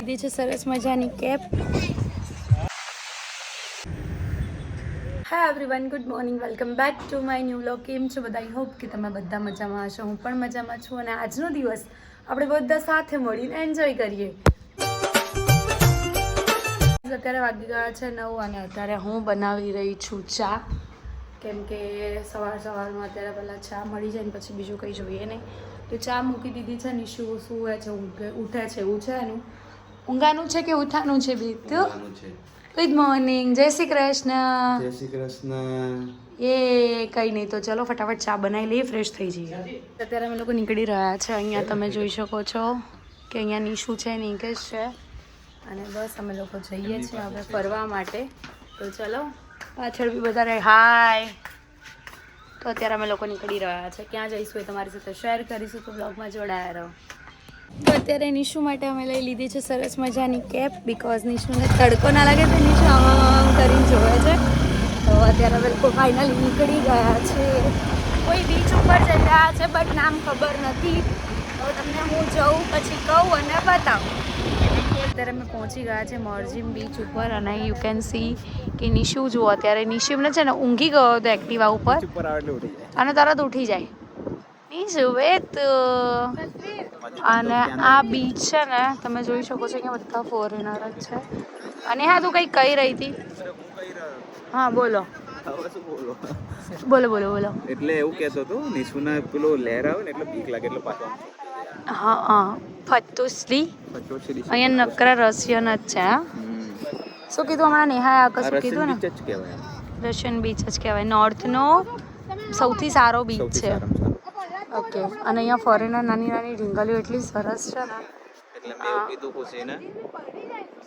લીધી છે સરસ મજાની કેપ. હા everyone good morning welcome back to my new vlog કેમ છો બધા? આઈ હોપ કે તમે બધા મજામાં હશો. હું પણ મજામાં છું અને આજનો દિવસ આપણે બધા સાથે મળીને એન્જોય કરીએ. અત્યારે વાગી ગયા છે નવ અને અત્યારે હું બનાવી રહી છું ચા. કેમ કે સવાર સવારમાં અત્યારે પહેલાં ચા મળી જાય ને પછી બીજું કંઈ જોઈએ નહીં. તો ચા મૂકી દીધી છે નિશુ સૂવે છે ઉઠે છે, એવું છે એનું. ઊંઘાનું છે કે ઉઠાનું છે બીત ગુડ મોર્નિંગ જય શ્રી કૃષ્ણ. જય શ્રી કૃષ્ણ. એ કંઈ નહીં તો ચલો ફટાફટ ચા બનાવી લઈએ ફ્રેશ થઈ જઈએ. અત્યારે અમે લોકો નીકળી રહ્યા છે. અહીંયા તમે જોઈ શકો છો કે અહીંયા નિશુ છે નિકેશ છે. અને બસ અમે લોકો જઈએ છીએ હવે ફરવા માટે. તો ચલો પાછળ બી બધા રહે. હાય તો અત્યારે અમે લોકો નીકળી રહ્યા છે. ક્યાં જઈશું એ તમારી સાથે શેર કરીશું તો બ્લોગમાં જોડાયા રહો. તો અત્યારે નિશુ માટે અમે લઈ લીધી છે સરસ મજાની કેપ બીકોઝ નિશુને તડકો ના લાગે તો નિશુ આમ કરીને જોવે છે. તો અત્યારે બિલકુલ લોકો ફાઇનલી નીકળી ગયા છે. કોઈ બીચ ઉપર જઈ રહ્યા છે બટ નામ ખબર નથી. તો તમને હું જઉં પછી કહું અને બતાવું. અત્યારે અમે પહોંચી ગયા છે મોરજીમ બીચ ઉપર અને યુ કેન સી કે નિશુ જુઓ અત્યારે. નિશિમને છે ને ઊંઘી ગયો હતો એક્ટિવા ઉપર. અને તરત ઉઠી જાય. નિશુ વેત. અને આ બીચ છે ને તમે જોઈ શકો છો કે બધા ફોરેનર જ છે. અને હા તું કંઈ કહી રહી હતી? હા બોલો. બોલો? બોલો બોલો એટલે એવું કહેતો હતો નિશુના પેલો લહેર આવે ને એટલે બીક લાગે એટલે પાછો હા હા. પચો અહીંયા નકરા રશિયન જ છે હા? શું કીધું હમણાં નેહા આ શું કીધું ને. રશિયન બીચ જ કહેવાય. નોર્થનો સૌથી સારો બીચ છે. ઓકે. અને અહીંયા ફોરેનર નાની નાની ઢીંગલીઓ એટલી સરસ છે. ને એટલે મેં એવું કીધું ખુશીને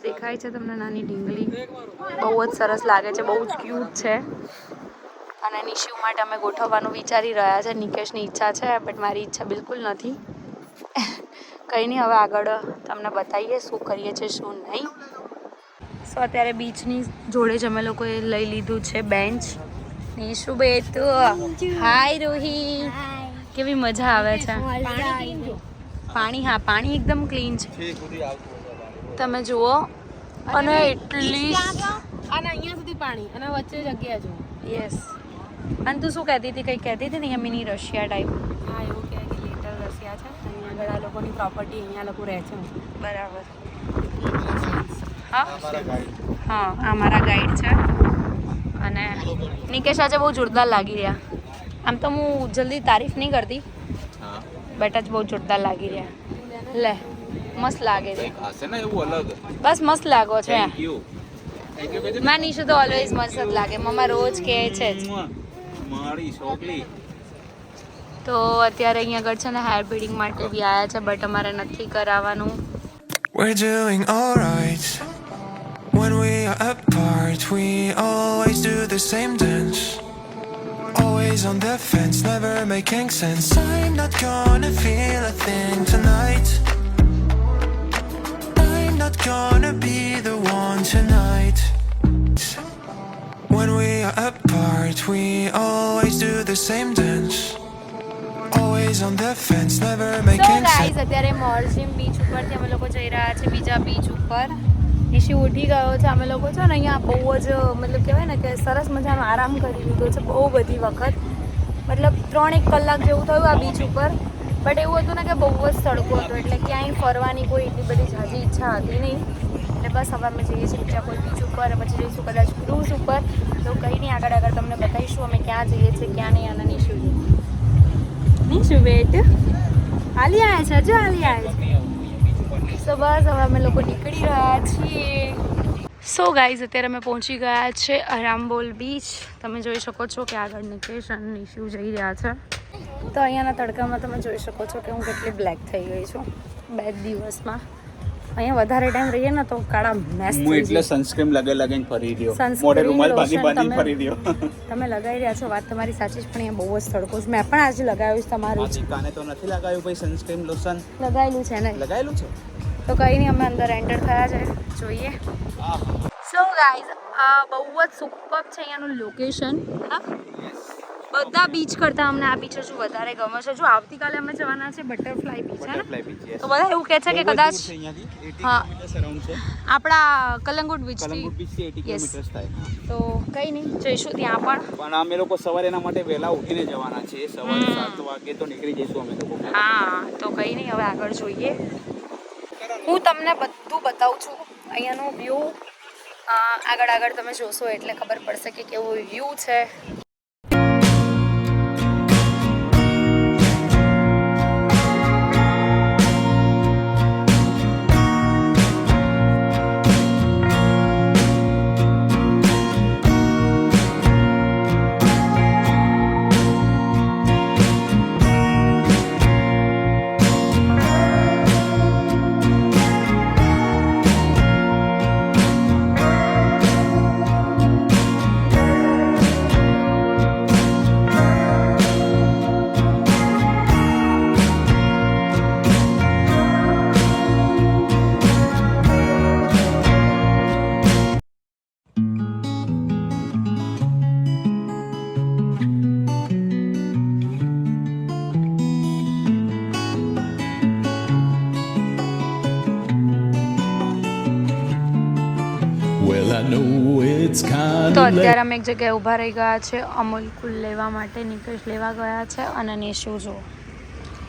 દેખાય છે તમને નાની ઢીંગલી? બહુ જ સરસ લાગે છે બહુ જ ક્યુટ છે. અને નિશિવ માટે અમે ગોઠવવાનું વિચારી રહ્યા છે નિકેશની ઈચ્છા છે બટ મારી ઈચ્છા બિલકુલ નથી. કંઈ નહીં હવે આગળ તમને બતાવીએ શું કરીએ છીએ શું નહીં. સો અત્યારે બીચની જોડે જ અમે લોકોએ લઈ લીધું છે બેન્ચ નિશુ બે તો હાય રોહી કેવી મજા આવે છે? પાણી હા પાણી એકદમ ક્લીન છે. તમે જુઓ અને એટલી અને અહીંયા સુધી પાણી અને વચ્ચે જગ્યા જુઓ યસ અને તું શું કહેતી હતી? કંઈ કહેતી હતી ને અહીંયા મિની રશિયા ટાઈપ હા એવું કહે કે લિટલ રશિયા છે. અહીંયા ઘણા લોકોની પ્રોપર્ટી અહીંયા લોકો રહે છે. બરાબર. હા? હા આ મારા ગાઈડ છે. અને નિકેશ આજે બહુ જોરદાર લાગી રહ્યા. આમ તો હું જલ્દી તારીફ નહીં કરતી. હા. બટ જ બહુ જોરદાર લાગી રહ્યા. લે મસ્ત લાગે છે. કંઈક હશે ને એવું અલગ. બસ મસ્ત લાગો છે. થેન્ક યુ થેન્ક યુ બેટી માં નિશુ તો ઓલવેઝ મસ્ત જ લાગે. મમ્મા રોજ કહે છે જ. મારી છોકરી. તો અત્યારે અહીંયા આગળ છે ને હેર બ્રીડિંગ માટે બી આવ્યા છે બટ અમારે નથી કરાવવાનું. We're doing alright. When we are apart, we always do the same dance. Always on the fence, never making sense. I'm not gonna feel a thing tonight. I'm not gonna be the one tonight. When we are apart, we always do the same dance. Always on the fence, never તો making sense. Guys અત્યારે મોરજીમ beach ઉપરથી અમે લોકો જઈ રહ્યા છે બીજા beach ઉપર નિશી ઉઠી ગયો છે. અમે લોકો છે ને અહીંયા બહુ જ, મતલબ કહેવાય ને કે સરસ મજાનો આરામ કરી લીધો છે બહુ બધી વખત. મતલબ ત્રણ એક કલાક જેવું થયું આ બીચ ઉપર. બટ એવું હતું ને કે બહુ જ તડકો હતો. એટલે ક્યાંય ફરવાની કોઈ એટલી બધી ઝાઝી ઈચ્છા હતી નહીં. એટલે બસ હવે અમે જઈએ છીએ બીજા કોઈ બીચ ઉપર પછી જઈશું કદાચ ક્રૂઝ ઉપર. તો કંઈ નહીં, આગળ આગળ તમને બતાવીશું અમે ક્યાં જઈએ છીએ, ક્યાં નહીં અને નિશુ. નિશુ બેટ. હાલી આવે છે, હજુ હાલી આવે છે. સો બસ હવે અમે લોકો નીકળી રહ્યા છીએ. સો ગાઈઝ અત્યારે અમે પહોંચી ગયા છે અરામબોલ બીચ તમે જોઈ શકો છો કે આગળ નિકેશ અને નિશુ જઈ રહ્યા છે. તો અહીંયાના તડકામાં તમે જોઈ શકો છો કે હું કેટલી બ્લેક થઈ ગઈ છું. બે દિવસમાં. અહીંયા વધારે ટાઈમ રહીએ ને તો કાળા મેસ હું એટલે સનસ્ક્રીન સનસ્ક્રીમ લગે લગીને ફરી રહ્યો. મોઢે રૂમાલ બાંધી બાંધી તમે- ફરી રહ્યો. તમે લગાવી રહ્યા છો વાત તમારી સાચી જ પણ અહીંયા બહુ જ તડકો છે. મેં પણ આજે લગાવ્યું છે તમારું કાને તો નથી લગાવ્યું ભાઈ સનસ્ક્રીમ લોશન લગાવેલું છે ને. લગાવેલું છે? તો કંઈ નહીં અમે અંદર એન્ટર થયા છે. જોઈએ. સો ગાઈઝ આ બહુ જ સુપર છે અહીંયાનું લોકેશન હા? બધા બીચ કરતાં અમને આ બીચ હજુ વધારે ગમે છે. જો આવતીકાલે અમે જવાના છે બટરફ્લાય બીચ છે. તો બધા એવું કહે છે કે કદાચ દૂર છે અહીંયાથી. 80 હા. આપણા કલંગુટ બીચથી 80 Yes. કિલોમીટર્સ થાય. તો કંઈ નહીં જઈશું ત્યાં પણ. પણ અમે લોકો સવારે એના માટે વહેલા ઉઠીને જવાના છે સવારે સાત વાગે તો નીકળી જઈશું અમે લોકો. હા તો કંઈ નહીં હવે આગળ જોઈએ. હું તમને બધું બતાવું છું. અહીંયાનું વ્યૂ આગળ આગળ તમે જોશો એટલે ખબર પડશે કે કેવો વ્યૂ છે. તો અત્યારે અમે એક જગ્યાએ ઊભા રહી ગયા છે અમૂલ કુલ લેવા માટે નિકેશ લેવા ગયા છે અને નિશુ જો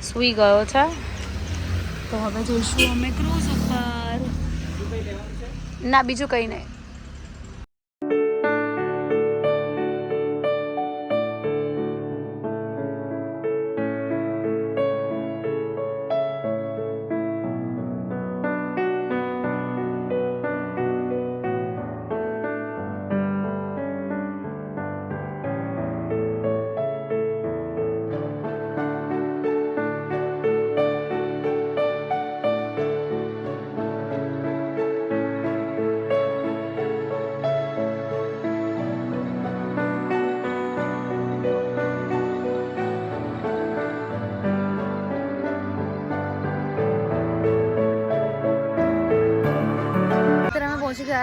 સૂઈ ગયો છે. તો હવે જોઈશું અમે ક્રૂઝ ઉપર. ના બીજું કંઈ નહીં.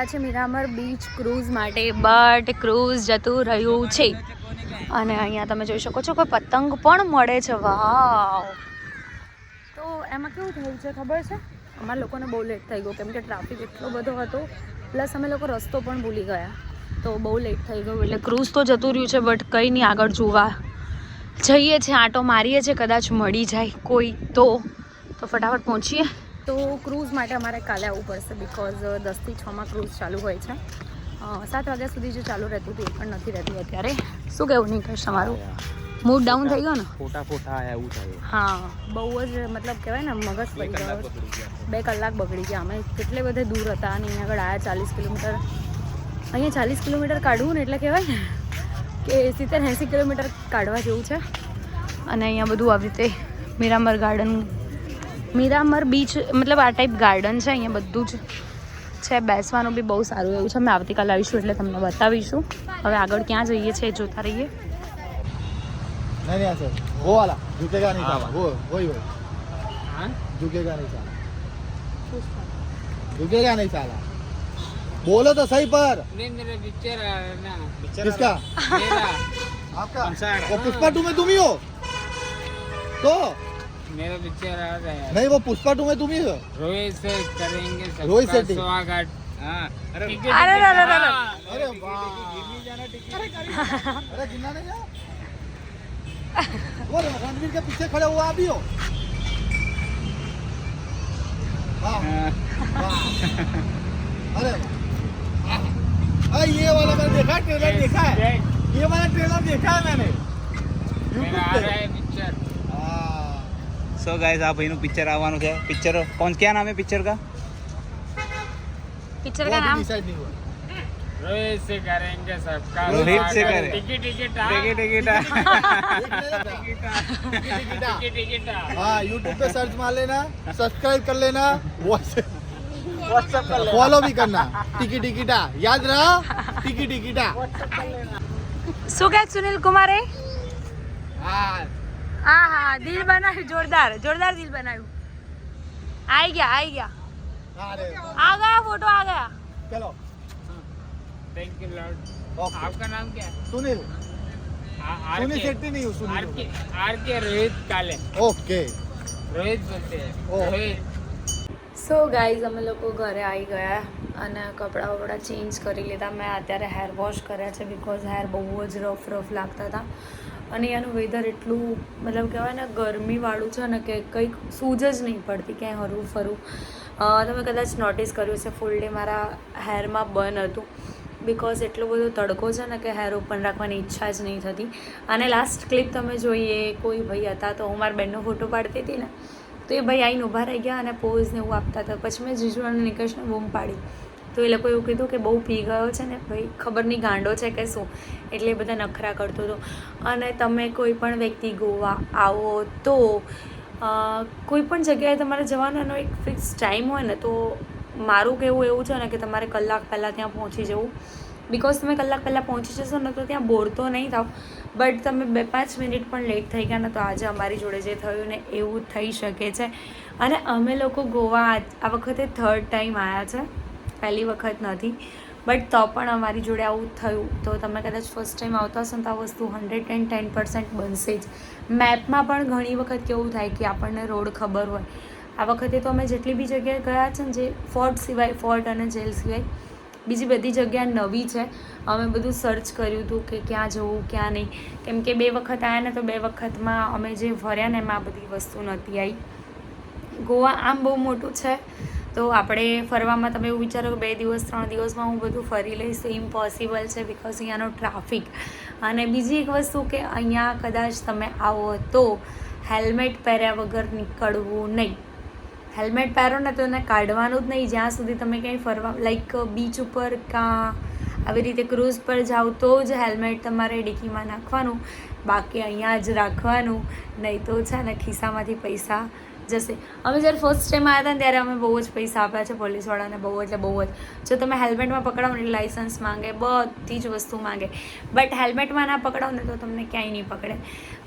ગયા છે મીરામર બીચ ક્રૂઝ માટે. બટ ક્રૂઝ જતું રહ્યું છે. અને અહીંયા તમે જોઈ શકો છો કે પતંગ પણ મળે છે. વાવ તો એમાં કેવું થયું છે ખબર છે? અમારા લોકોને બહુ લેટ થઈ ગયું કેમ કે ટ્રાફિક એટલો બધો હતો. પ્લસ અમે લોકો રસ્તો પણ ભૂલી ગયા. તો બહુ લેટ થઈ ગયું. એટલે ક્રૂઝ તો જતું રહ્યું છે બટ કંઈ નહીં આગળ જોવા જઈએ છીએ આંટો મારીએ છીએ કદાચ મળી જાય કોઈ તો. તો ફટાફટ પહોંચીએ. તો ક્રૂઝ માટે અમારે કાલે આવવું પડશે બિકોઝ દસથી છમાં ક્રૂઝ ચાલુ હોય છે. સાત વાગ્યા સુધી જે ચાલુ રહેતું હતું એ પણ નથી રહેતું અત્યારે. શું કહેવું નીકળશે તમારું? મૂડ ડાઉન થઈ ગયો ને? ફોટા ફોટા આયા એવું થયું. હા બહુ જ મતલબ કહેવાય ને મગજ પડી ગયો. બે કલાક બગડી ગયા. અમે કેટલે બધે દૂર હતા અને અહીંયા આગળ આવ્યા ચાલીસ કિલોમીટર. અહીંયા ચાલીસ કિલોમીટર કાઢવું ને એટલે કહેવાય ને કે સિત્તેર એંસી કિલોમીટર કાઢવા જેવું છે. અને અહીંયા બધું આવી રીતે મીરામર ગાર્ડન મીરામર બીચ મતલબ આ ટાઈપ ગાર્ડન છે અહીંયા બધું જ છે બેસવાનું બી બહુ સારું એવું છે અમે આવતીકાલે આવીશું એટલે તમને બતાવીશું હવે આગળ ક્યાં જઈએ છીએ એ જોતા રહીએ नहीं नहीं ऐसे वो वाला झुकेगा नहीं साला वो वही वही झुकेगा नहीं साला झुकेगा नहीं साला बोलो तो सही पर किसका आपका वो पुष्पा टू में तुम ही हो तो मेरा पिक्चर आ रहा नहीं वो पुष्पा टू में तुम ही रोहित से करेंगे रोहित सेट्टी स्वागत हाँ अरे अरे अरे अरे अरे अरे गिरना नहीं वो रणवीर के पीछे खड़े हुआ आप हो अरे अरे ये वाला मैंने देखा ट्रेलर देखा है ये वाला ट्रेलर देखा है मैंने यूट्यूब पे સો ગાઈઝ આ ભાઈનું પિક્ચર આવવાનું છે પિક્ચર કોણ ક્યાં નામ है पिक्चर का પિક્ચર वो કા अभी નામ डिसाइड नहीं हुआ रोहित से करेंगे सबका रोहित से स्वागत। करे। Ticket ticket ticket ticket ticket ticket ticket हाँ यूट्यूब पे सर्च मार लेना सब्सक्राइब कर लेना व्हाट्सएप फॉलो भी करना टिकी टिकीटा याद रहा टिकी टिकीटा શું કહે સુનિલ કુમારે हाँ હા હા દિલ બનાવ્યું જોરદાર જોરદાર દિલ બનાવ્યું આઈ ગયા આઈ ગયા अरे आ गया फोटो आ गया चलो थैंक यू लॉर्ड ओके आपका नाम क्या है सुनील आ- आर सुनील के- शेट्टी नहीं हूँ आर सुनील के आर के रोहित काले ओके रोहित बोलते हैं ओ। रोहित સો ગાઈઝ અમે લોકો ઘરે આવી ગયા અને કપડાં વપડાં ચેન્જ કરી લીધા મેં અત્યારે હેર વોશ કર્યા છે બિકોઝ હેર બહુ જ રફ રફ લાગતા હતા અને અહીંયાનું વેધર એટલું, મતલબ કહેવાય ને, ગરમીવાળું છે ને કે કંઈક સૂજ જ નહીં પડતી, ક્યાંય હરવું ફરવું. તમે કદાચ નોટિસ કર્યું છે ફૂલ ડે મારા હેરમાં બન હતું. બિકોઝ એટલો બધો તડકો છે ને કે હેર ઓપન રાખવાની ઈચ્છા જ નહીં થતી. અને લાસ્ટ ક્લિપ તમે જોઈએ, કોઈ ભાઈ હતા તો હું મારા બેનનો ફોટો પાડતી હતી ને, તો એ ભાઈ આઈને ઊભા રહી ગયા અને પોઝ ને એવું આપતા હતા. પછી મેં જીજુ અને નિકેશને બૂમ પાડી. તો એ લોકોએ એવું કીધું કે બહુ પી ગયો છે ને ભાઈ, ખબર નહીં ગાંડો છે કે શું? એટલે બધા નખરા કરતો હતો. અને તમે કોઈ પણ વ્યક્તિ ગોવા આવો તો કોઈ પણ જગ્યાએ તમારે જવાનો એક ફિક્સ ટાઈમ હોય ને તો મારું કહેવું એવું છે ને કે તમારે કલાક પહેલાં ત્યાં પહોંચી જવું. બિકોઝ તમે કલાક પહેલાં પહોંચી જશો ને તો ત્યાં બોર તો નહીં થાવ. બટ તમે બે પાંચ મિનિટ પણ લેટ થઈ ગયા ને તો આજે અમારી જોડે જે થયું ને એવું થઈ શકે છે. અને અમે લોકો ગોવા આ વખતે થર્ડ ટાઈમ આવ્યા છે. પહેલી વખત નથી. બટ તો પણ અમારી જોડે આવું થયું. તો તમે કદાચ ફર્સ્ટ ટાઈમ આવતા હશો તો આ વસ્તુ હંડ્રેડ એન્ડ ટેન પર્સન્ટ બનશે જ. મેપમાં પણ ઘણી વખત કેવું થાય કે આપણને રોડ ખબર હોય. આ વખતે તો અમે જેટલી બી જગ્યાએ ગયા છે ને જે ફોર્ટ સિવાય ફોર્ટ અને જેલ સિવાય, બીજી બધી જગ્યા નવી છે. અમે બધું સર્ચ કર્યું હતું કે ક્યાં જવું, ક્યાં નહીં. કેમ કે બે વખત આવ્યા ને તો બે વખતમાં અમે જે ફર્યા ને એમાં આ બધી વસ્તુ નહોતી આવી ગોવા આમ બહુ મોટું છે. તો આપણે ફરવામાં તમે એવું વિચારો કે બે દિવસ, ત્રણ દિવસમાં હું બધું ફરી લઈશ તો ઇમ્પોસિબલ છે બિકોઝ અહીંયાનો ટ્રાફિક અને બીજી એક વસ્તુ કે અહીંયા કદાચ તમે આવો તો હેલ્મેટ પહેર્યા વગર નીકળવું નહીં. હેલ્મેટ પહેરો ને તો એને કાઢવાનું જ નહીં. જ્યાં સુધી તમે ક્યાંય ફરવા લાઈક બીચ ઉપર કાં આવી રીતે ક્રૂઝ પર જાઓ તો જ હેલ્મેટ તમારે ડિકીમાં નાખવાનું. બાકી અહીંયા જ રાખવાનું. નહીં તો છે ને ખિસ્સામાંથી પૈસા જશે. અમે જ્યારે ફર્સ્ટ ટાઈમ આવ્યા હતા ને ત્યારે અમે બહુ જ પૈસા આપ્યા છે પોલીસવાળાને બહુ, એટલે બહુ જ. જો તમે હેલ્મેટમાં પકડાવો ને લાઇસન્સ માંગે, બધી જ વસ્તુ માંગે. બટ હેલ્મેટમાં ના પકડાવો ને તો તમને ક્યાંય નહીં પકડે.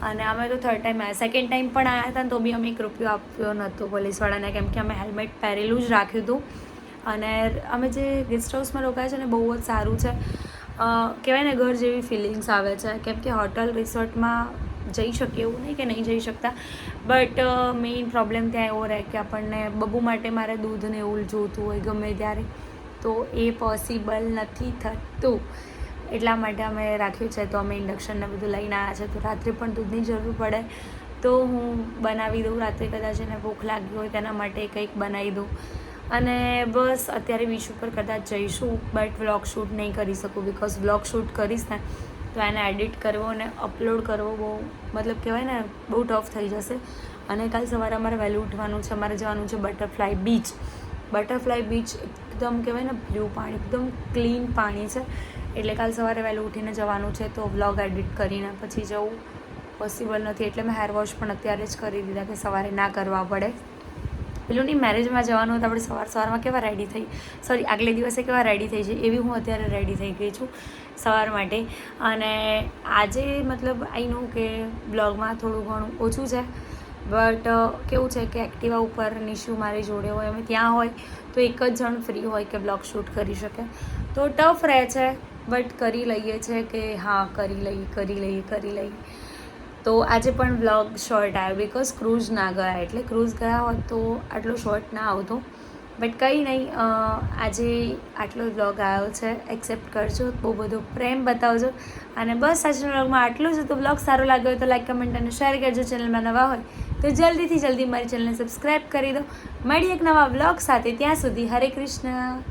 અને અમે તો થર્ડ ટાઈમ આવ્યા સેકન્ડ ટાઈમ પણ આવ્યા હતા ને તો બી અમે એક રૂપિયો આપ્યો નહોતો પોલીસવાળાને, કેમ કે અમે હેલ્મેટ પહેરેલું જ રાખ્યું હતું. અને અમે જે ગેસ્ટ હાઉસમાં રોકાયા છે ને બહુ જ સારું છે. કહેવાય ને, ઘર જેવી ફિલિંગ્સ આવે છે. કેમ કે હોટલ રિસોર્ટમાં જઈ શકીએ એવું નહીં કે નહીં જઈ શકતા. બટ મેઇન પ્રોબ્લેમ ત્યાં એવો રહે કે આપણને બબુ માટે મારે દૂધને એવું જોતું હોય ગમે ત્યારે, તો એ પોસિબલ નથી થતું. એટલા માટે અમે રાખ્યું છે, તો અમે ઇન્ડક્શનને બધું લઈને આવ્યા છે, તો રાત્રે પણ દૂધની જરૂર પડે. તો હું બનાવી દઉં, રાત્રે કદાચ એને ભૂખ લાગી હોય તેના માટે કંઈક બનાવી દઉં. અને બસ, અત્યારે બીચ ઉપર કદાચ જઈશું બટ વ્લોગ શૂટ નહીં કરી શકું બિકોઝ વ્લોગ શૂટ કરીશ ને તો એને એડિટ કરવો અને અપલોડ કરવો બહુ, મતલબ કહેવાય ને, બહુ ટફ થઈ જશે. અને કાલ સવારે અમારે વહેલું ઉઠવાનું છે, અમારે જવાનું છે બટરફ્લાય બીચ બટરફ્લાય બીચ એકદમ કહેવાય ને બ્લુ પાણી, એકદમ ક્લીન પાણી છે. એટલે કાલ સવારે વહેલું ઉઠીને જવાનું છે તો વ્લોગ એડિટ કરીને પછી જવું. પોસિબલ નથી, એટલે મેં હેર વોશ પણ અત્યારે જ કરી દીધા કે સવારે ના કરવા પડે. પેલું નહીં મેરેજમાં જવાનું તો આપણે સવાર સવારમાં કેવા રેડી થઈ સોરી આગલે દિવસે કેવા રેડી થઈ છે એવી હું અત્યારે રેડી થઈ ગઈ છું સવાર માટે. અને આજે મતલબ આઈનું કે બ્લોગમાં થોડું ઘણું ઓછું છે બટ કેવું છે કે એક્ટિવા ઉપર નિશુ મારી જોડે હોય, અમે ત્યાં હોય, તો એક જ જણ ફ્રી હોય કે બ્લોગ શૂટ કરી શકે. તો ટફ રહે છે બટ કરી લઈએ છે કે હા, કરી લઈએ કરી લઈએ કરી લઈએ. તો આજે પણ વ્લોગ શોર્ટ આવ્યો બિકોઝ ક્રૂઝ ના ગયા. એટલે ક્રૂઝ ગયા હોત તો આટલો શોર્ટ ના આવતો. બટ કંઈ નહીં આજે આટલો વ્લોગ આવ્યો છે. એક્સેપ્ટ કરજો, બહુ બધો પ્રેમ બતાવજો. અને બસ આજના વ્લોગમાં આટલું જ. તો વ્લોગ સારો લાગ્યો હોય તો લાઈક કમેન્ટ અને શેર કરજો ચેનલમાં નવા હોય તો જલ્દીથી જલ્દી મારી ચેનલને સબસ્ક્રાઈબ કરી દો. મળી એક નવા વ્લોગ સાથે ત્યાં સુધી. હરે કૃષ્ણ.